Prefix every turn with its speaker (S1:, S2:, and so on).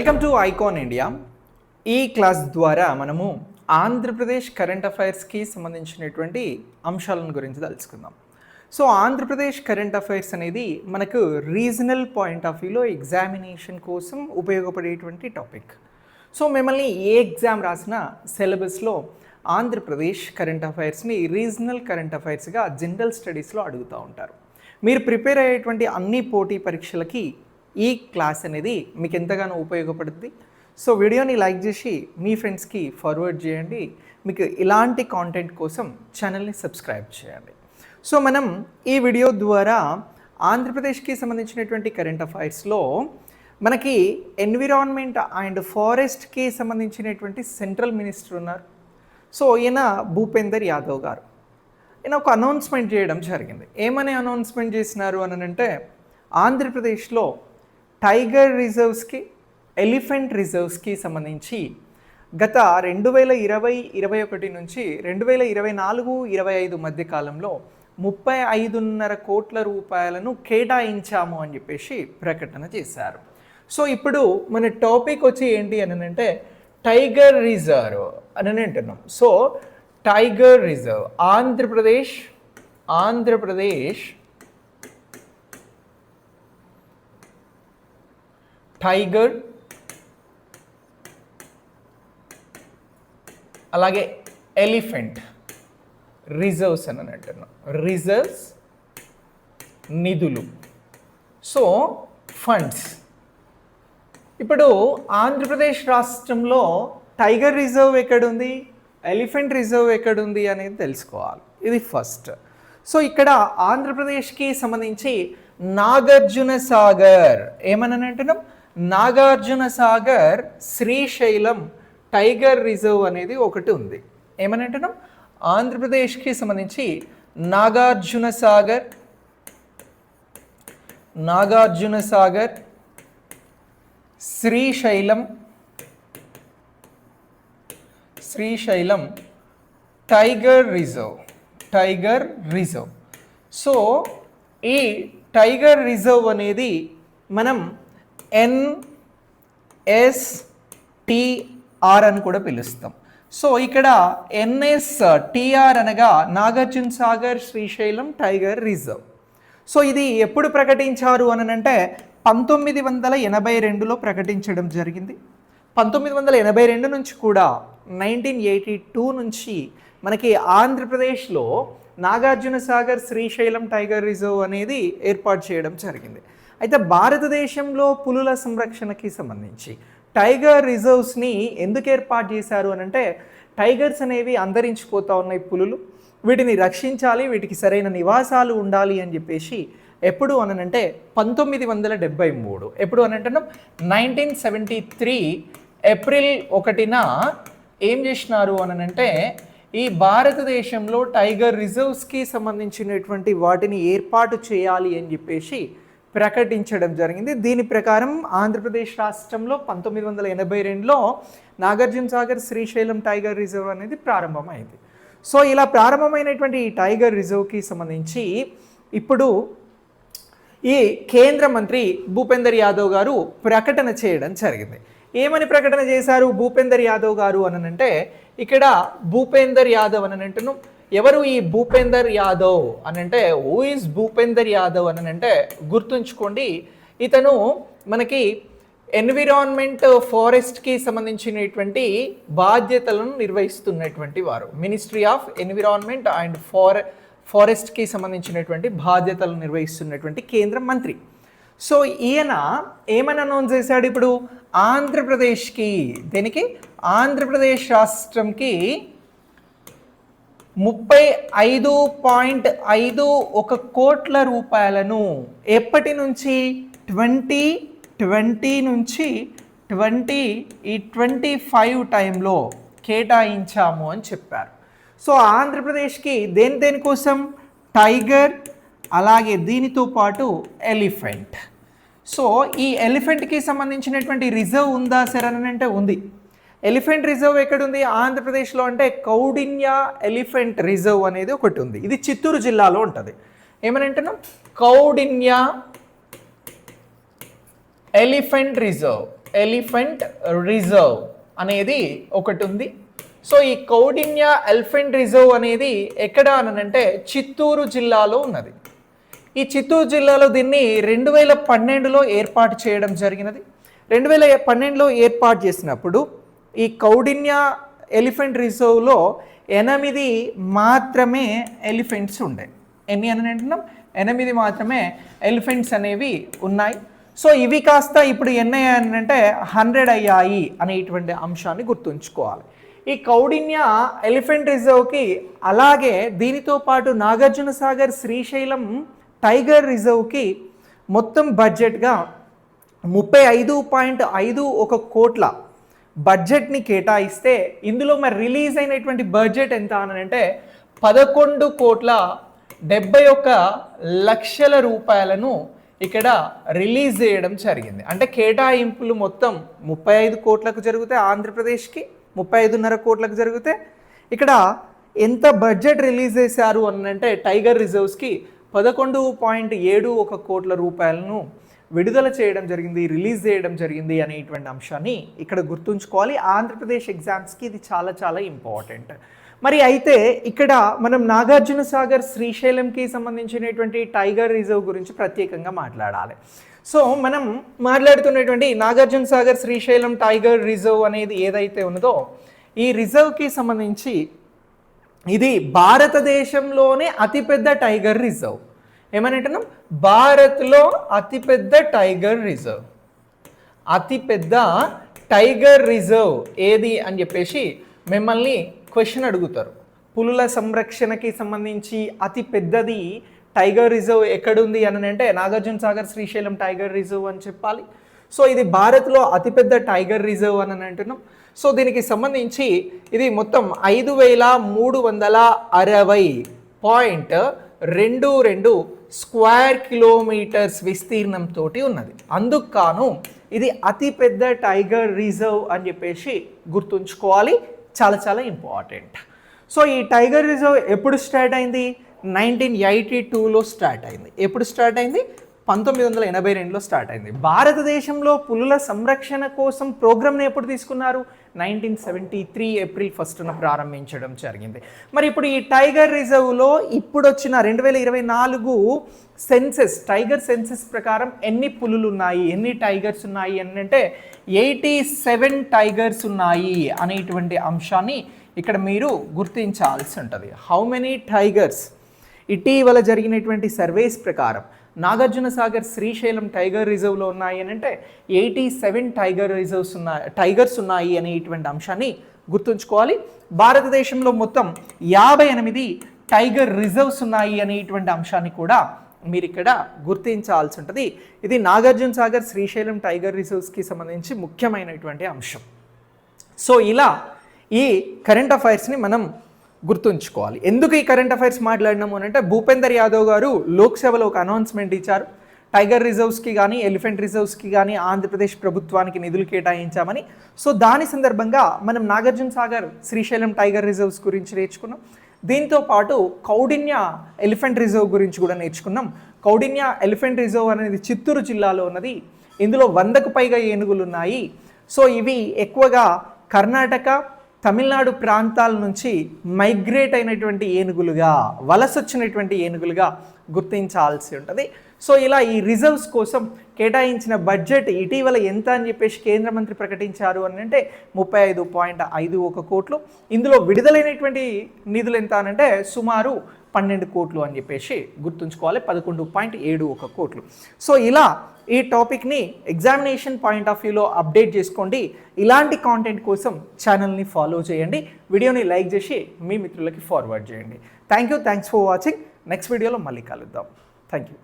S1: Welcome to icon India ఈ class ద్వారా మనము ఆంధ్రప్రదేశ్ కరెంట్ అఫైర్స్కి సంబంధించినటువంటి అంశాలను గురించి తెలుసుకుందాం. సో ఆంధ్రప్రదేశ్ కరెంట్ అఫైర్స్ అనేది మనకు రీజనల్ పాయింట్ ఆఫ్ వ్యూలో ఎగ్జామినేషన్ కోసం ఉపయోగపడేటువంటి టాపిక్ సో మిమ్మల్ని ఏ ఎగ్జామ్ రాసినా సిలబస్లో ఆంధ్రప్రదేశ్ కరెంట్ అఫైర్స్ని రీజనల్ కరెంట్ అఫైర్స్గా జనరల్ స్టడీస్లో అడుగుతూ ఉంటారు. మీరు ప్రిపేర్ అయ్యేటువంటి అన్ని పోటీ పరీక్షలకి ఈ క్లాస్ అనేది మీకు ఎంతగానో ఉపయోగపడుతుంది సో వీడియోని లైక్ చేసి మీ ఫ్రెండ్స్కి ఫార్వర్డ్ చేయండి. మీకు ఇలాంటి కాంటెంట్ కోసం ఛానల్ని సబ్స్క్రైబ్ చేయండి. సో మనం ఈ వీడియో ద్వారా ఆంధ్రప్రదేశ్కి సంబంధించినటువంటి కరెంట్ అఫైర్స్లో మనకి ఎన్విరాన్మెంట్ అండ్ ఫారెస్ట్కి సంబంధించినటువంటి సెంట్రల్ మినిస్టర్ ఉన్నారు. సో ఈయన భూపేందర్ యాదవ్ గారు. ఈయన ఒక అనౌన్స్మెంట్ చేయడం జరిగింది. ఏమని అనౌన్స్మెంట్ చేసినారు అని అంటే ఆంధ్రప్రదేశ్లో టైగర్ రిజర్వ్స్కి ఎలిఫెంట్ రిజర్వ్స్కి సంబంధించి గత రెండు వేల ఇరవై ఇరవై ఒకటి నుంచి రెండు వేల ఇరవై నాలుగు ఇరవై ఐదు మధ్య కాలంలో ముప్పై ఐదున్నర కోట్ల రూపాయలను కేటాయించాము అని చెప్పేసి ప్రకటన చేశారు. సో ఇప్పుడు మన టాపిక్ వచ్చి ఏంటి అని అంటే టైగర్ రిజర్వ్ అని అంటున్నాం. So tiger reserve Andhra Pradesh Andhra Pradesh tiger అలాగే ఎలిఫెంట్. రిజర్వ్స్ అని అంటున్నాం. రిజర్వ్స్ నిధులు. సో ఫండ్స్ ఇప్పుడు ఆంధ్రప్రదేశ్ రాష్ట్రంలో టైగర్ రిజర్వ్ ఎక్కడుంది? ఎలిఫెంట్ రిజర్వ్ ఎక్కడుంది అనేది తెలుసుకోవాలి. ఇది ఫస్ట్ సో ఇక్కడ ఆంధ్రప్రదేశ్కి సంబంధించి నాగార్జున సాగర్ ఏమని అంటున్నాం? నాగార్జున సాగర్ శ్రీశైలం టైగర్ రిజర్వ్ అనేది ఒకటి ఉంది. ఏమని అంటున్నాం ఆంధ్రప్రదేశ్కి సంబంధించి Nagarjuna Sagar Nagarjuna Sagar Srisailam Srisailam tiger reserve tiger reserve. So ఈ టైగర్ రిజర్వ్ అనేది మనం ఎన్ఎస్టిఆర్ అని కూడా పిలుస్తాం. సో ఇక్కడ ఎన్ఎస్ టిఆర్ అనగా Nagarjuna Sagar Srisailam tiger reserve. So ఇది ఎప్పుడు ప్రకటించారు అనంటే పంతొమ్మిది వందల ఎనభై రెండులో ప్రకటించడం జరిగింది. పంతొమ్మిది వందల ఎనభై రెండు నుంచి కూడా నైన్టీన్ ఎయిటీ టూ నుంచి మనకి ఆంధ్రప్రదేశ్లో నాగార్జున సాగర్ శ్రీశైలం టైగర్ రిజర్వ్ అనేది ఏర్పాటు చేయడం జరిగింది. అయితే భారతదేశంలో పులుల సంరక్షణకి సంబంధించి టైగర్ రిజర్వ్స్ని ఎందుకు ఏర్పాటు చేశారు అని అంటే టైగర్స్ అనేవి అంతరించిపోతూ ఉన్నాయి పులులు. వీటిని రక్షించాలి వీటికి సరైన నివాసాలు ఉండాలి అని చెప్పేసి ఎప్పుడు అనంటే పంతొమ్మిది వందల డెబ్బై మూడు. ఎప్పుడు అని అంటున్నాం? నైన్టీన్ సెవెంటీ త్రీ ఏప్రిల్ ఒకటిన ఏం చేసినారు అనంటే ఈ భారతదేశంలో టైగర్ రిజర్వ్స్కి సంబంధించినటువంటి వాటిని ఏర్పాటు చేయాలి అని చెప్పేసి ప్రకటించడం జరిగింది. దీని ప్రకారం ఆంధ్రప్రదేశ్ రాష్ట్రంలో పంతొమ్మిది వందల ఎనభై రెండులో నాగార్జున సాగర్ శ్రీశైలం టైగర్ రిజర్వ్ అనేది ప్రారంభమైంది. సో ఇలా ప్రారంభమైనటువంటి ఈ టైగర్ రిజర్వ్కి సంబంధించి ఇప్పుడు ఈ కేంద్ర మంత్రి భూపేందర్ యాదవ్ గారు ప్రకటన చేయడం జరిగింది. ఏమని ప్రకటన చేశారు భూపేందర్ యాదవ్ గారు అనంటే ఇక్కడ భూపేందర్ యాదవ్ అని ఎవరు ఈ భూపేందర్ యాదవ్ అని అంటే హూ ఇస్ భూపేందర్ యాదవ్ అని అంటే గుర్తుంచుకోండి. ఇతను మనకి ఎన్విరాన్మెంట్ ఫారెస్ట్కి సంబంధించినటువంటి బాధ్యతలను నిర్వహిస్తున్నటువంటి వారు. Ministry of environment and fore ఫారెస్ట్కి సంబంధించినటువంటి బాధ్యతలు నిర్వహిస్తున్నటువంటి కేంద్ర మంత్రి. సో ఈయన ఏమని అనౌన్స్ చేశాడు ఇప్పుడు? ఆంధ్రప్రదేశ్కి దీనికి? ఆంధ్రప్రదేశ్ రాష్ట్రంకి ముప్పై ఐదు పాయింట్ ఐదు ఒక కోట్ల రూపాయలను ఎప్పటి నుంచి? ట్వంటీ ట్వంటీ నుంచి ట్వంటీ ఈ ట్వంటీ ఫైవ్ టైంలో కేటాయించాము అని చెప్పారు. సో ఆంధ్రప్రదేశ్కి దేని దేనికోసం టైగర్ అలాగే దీనితో పాటు ఎలిఫెంట్. సో ఈ ఎలిఫెంట్కి సంబంధించినటువంటి రిజర్వ్ ఉందా సార్ అని అంటే ఉంది. ఎలిఫెంట్ రిజర్వ్ ఎక్కడుంది? ఆంధ్రప్రదేశ్లో అంటే కౌడిన్య ఎలిఫెంట్ రిజర్వ్ అనేది ఒకటి ఉంది. ఇది చిత్తూరు జిల్లాలో ఉంటుంది. ఏమని అంటున్నాం? Koundinya elephant reserve elephant reserve అనేది ఒకటి ఉంది. సో ఈ కౌడిన్య ఎలిఫెంట్ రిజర్వ్ అనేది ఎక్కడ అనంటే చిత్తూరు జిల్లాలో ఉన్నది. ఈ చిత్తూరు జిల్లాలో దీన్ని రెండు వేల పన్నెండులో ఏర్పాటు చేయడం జరిగినది. రెండు వేల పన్నెండులో ఏర్పాటు చేసినప్పుడు ఈ కౌడిన్య ఎలిఫెంట్ రిజర్వ్లో ఎనిమిది మాత్రమే ఎలిఫెంట్స్ ఉండే. ఎన్ని అని అంటున్నాం? ఎనిమిది మాత్రమే ఎలిఫెంట్స్ అనేవి ఉన్నాయి. సో ఇవి కాస్త ఇప్పుడు ఎన్ని అంటే హండ్రెడ్ అయ్యాయి అనేటువంటి అంశాన్ని గుర్తుంచుకోవాలి. ఈ కౌడిన్య ఎలిఫెంట్ రిజర్వ్కి అలాగే దీనితో పాటు నాగార్జున సాగర్ శ్రీశైలం టైగర్ రిజర్వ్కి మొత్తం బడ్జెట్గా ముప్పై ఐదు పాయింట్ ఐదు ఒక కోట్ల బడ్జెట్ని కేటాయిస్తే ఇందులో మరి రిలీజ్ అయినటువంటి బడ్జెట్ ఎంత అని అంటే పదకొండు కోట్ల డెబ్బై ఒక్క లక్షల రూపాయలను ఇక్కడ రిలీజ్ చేయడం జరిగింది. అంటే కేటాయింపులు మొత్తం ముప్పై ఐదు కోట్లకు జరిగితే ఆంధ్రప్రదేశ్కి ముప్పై ఐదున్నర కోట్లకు జరిగితే ఇక్కడ ఎంత బడ్జెట్ రిలీజ్ చేశారు అని అంటే టైగర్ రిజర్వ్స్కి పదకొండు పాయింట్ ఏడు ఒక కోట్ల రూపాయలను విడుదల చేయడం జరిగింది రిలీజ్ చేయడం జరిగింది అనేటువంటి అంశాన్ని ఇక్కడ గుర్తుంచుకోవాలి. ఆంధ్రప్రదేశ్ ఎగ్జామ్స్కి ఇది చాలా చాలా ఇంపార్టెంట్. మరి అయితే ఇక్కడ మనం నాగార్జున సాగర్ శ్రీశైలంకి సంబంధించినటువంటి టైగర్ రిజర్వ్ గురించి ప్రత్యేకంగా మాట్లాడాలి. సో మనం మాట్లాడుతున్నటువంటి నాగార్జున సాగర్ శ్రీశైలం టైగర్ రిజర్వ్ అనేది ఏదైతే ఉన్నదో ఈ రిజర్వ్కి సంబంధించి ఇది భారతదేశంలోనే అతిపెద్ద టైగర్ రిజర్వ్. ఏమని అంటున్నాం భారత్లో అతిపెద్ద టైగర్ రిజర్వ్. అతిపెద్ద టైగర్ రిజర్వ్ ఏది అని చెప్పేసి మిమ్మల్ని క్వశ్చన్ అడుగుతారు. పులుల సంరక్షణకి సంబంధించి అతి పెద్దది టైగర్ రిజర్వ్ ఎక్కడుంది అని అంటే నాగార్జున సాగర్ శ్రీశైలం టైగర్ రిజర్వ్ అని చెప్పాలి. సో ఇది భారత్లో అతిపెద్ద టైగర్ రిజర్వ్ అని అంటున్నాం. సో దీనికి సంబంధించి ఇది మొత్తం ఐదు వేల మూడు వందల అరవై పాయింట్ రెండు రెండు స్క్వేర్ కిలోమీటర్స్ విస్తీర్ణంతో ఉన్నది. అందుకు కాను ఇది అతిపెద్ద టైగర్ రిజర్వ్ అని చెప్పేసి గుర్తుంచుకోవాలి. చాలా చాలా ఇంపార్టెంట్. సో ఈ టైగర్ రిజర్వ్ ఎప్పుడు స్టార్ట్ అయింది? నైన్టీన్ ఎయిటీ టూలో స్టార్ట్ అయింది. ఎప్పుడు స్టార్ట్ అయింది? పంతొమ్మిది వందల ఎనభై రెండులో స్టార్ట్ అయింది. భారతదేశంలో పులుల సంరక్షణ కోసం ప్రోగ్రామ్ని ఎప్పుడు తీసుకున్నారు? నైన్టీన్ సెవెంటీ త్రీ ఏప్రిల్ ఫస్ట్న ప్రారంభించడం జరిగింది. మరి ఇప్పుడు ఈ టైగర్ రిజర్వ్లో ఇప్పుడు వచ్చిన రెండు వేల ఇరవై నాలుగు సెన్సెస్ టైగర్ సెన్సెస్ ప్రకారం ఎన్ని పులులు ఉన్నాయి ఎన్ని టైగర్స్ ఉన్నాయి? అని అంటే ఎయిటీ సెవెన్ టైగర్స్ ఉన్నాయి అనేటువంటి అంశాన్ని ఇక్కడ మీరు గుర్తించాల్సి ఉంటుంది. హౌ మెనీ టైగర్స్ ఇటీవల జరిగినటువంటి సర్వేస్ ప్రకారం నాగార్జున సాగర్ శ్రీశైలం టైగర్ రిజర్వ్లో ఉన్నాయి అని అంటే ఎయిటీ సెవెన్ టైగర్ రిజర్వ్స్ ఉన్నాయి టైగర్స్ ఉన్నాయి అనేటువంటి అంశాన్ని గుర్తుంచుకోవాలి. భారతదేశంలో మొత్తం యాభై ఎనిమిది టైగర్ రిజర్వ్స్ ఉన్నాయి అనేటువంటి అంశాన్ని కూడా మీరు ఇక్కడ గుర్తించాల్సి ఉంటుంది. ఇది నాగార్జున సాగర్ శ్రీశైలం టైగర్ రిజర్వ్స్కి సంబంధించి ముఖ్యమైనటువంటి అంశం. సో ఇలా ఈ కరెంట్ అఫైర్స్ని మనం గుర్తుంచుకోవాలి. ఎందుకు ఈ కరెంట్ అఫైర్స్ మాట్లాడినాము అని అంటే భూపేందర్ యాదవ్ గారు లోక్సభలో ఒక అనౌన్స్మెంట్ ఇచ్చారు. టైగర్ రిజర్వ్స్కి కానీ ఎలిఫెంట్ రిజర్వ్స్కి కానీ ఆంధ్రప్రదేశ్ ప్రభుత్వానికి నిధులు కేటాయించామని. సో దాని సందర్భంగా మనం నాగార్జున సాగర్ శ్రీశైలం టైగర్ రిజర్వ్స్ గురించి నేర్చుకున్నాం. దీంతో పాటు కౌడిన్య ఎలిఫెంట్ రిజర్వ్ గురించి కూడా నేర్చుకున్నాం. కౌడిన్య ఎలిఫెంట్ రిజర్వ్ అనేది చిత్తూరు జిల్లాలో ఉన్నది. ఇందులో వందకు పైగా ఏనుగులు ఉన్నాయి. సో ఇవి ఎక్కువగా కర్ణాటక తమిళనాడు ప్రాంతాల నుంచి మైగ్రేట్ అయినటువంటి ఏనుగులుగా వలస వచ్చినటువంటి ఏనుగులుగా గుర్తించాల్సి ఉంటుంది. సో ఇలా ఈ రిజర్వ్స్ కోసం కేటాయించిన బడ్జెట్ ఇటీవల ఎంత అని చెప్పేసి కేంద్ర మంత్రి ప్రకటించారు అని అంటే ముప్పై ఐదు పాయింట్ ఐదు ఒక కోట్లు. ఇందులో విడుదలైనటువంటి నిధులు ఎంత అనంటే సుమారు పన్నెండు కోట్లు అని చెప్పేసి గుర్తుంచుకోవాలి. పదకొండు పాయింట్ ఏడు ఒక కోట్లు. సో ఇలా ఈ టాపిక్ని ఎగ్జామినేషన్ పాయింట్ ఆఫ్ వ్యూలో అప్డేట్ చేసుకోండి. ఇలాంటి కాంటెంట్ కోసం ఛానల్ని ఫాలో చేయండి. వీడియోని లైక్ చేసి మీ మిత్రులకి ఫార్వర్డ్ చేయండి. Thank you thanks for watching next వీడియోలో మళ్ళీ కలుద్దాం. Thank you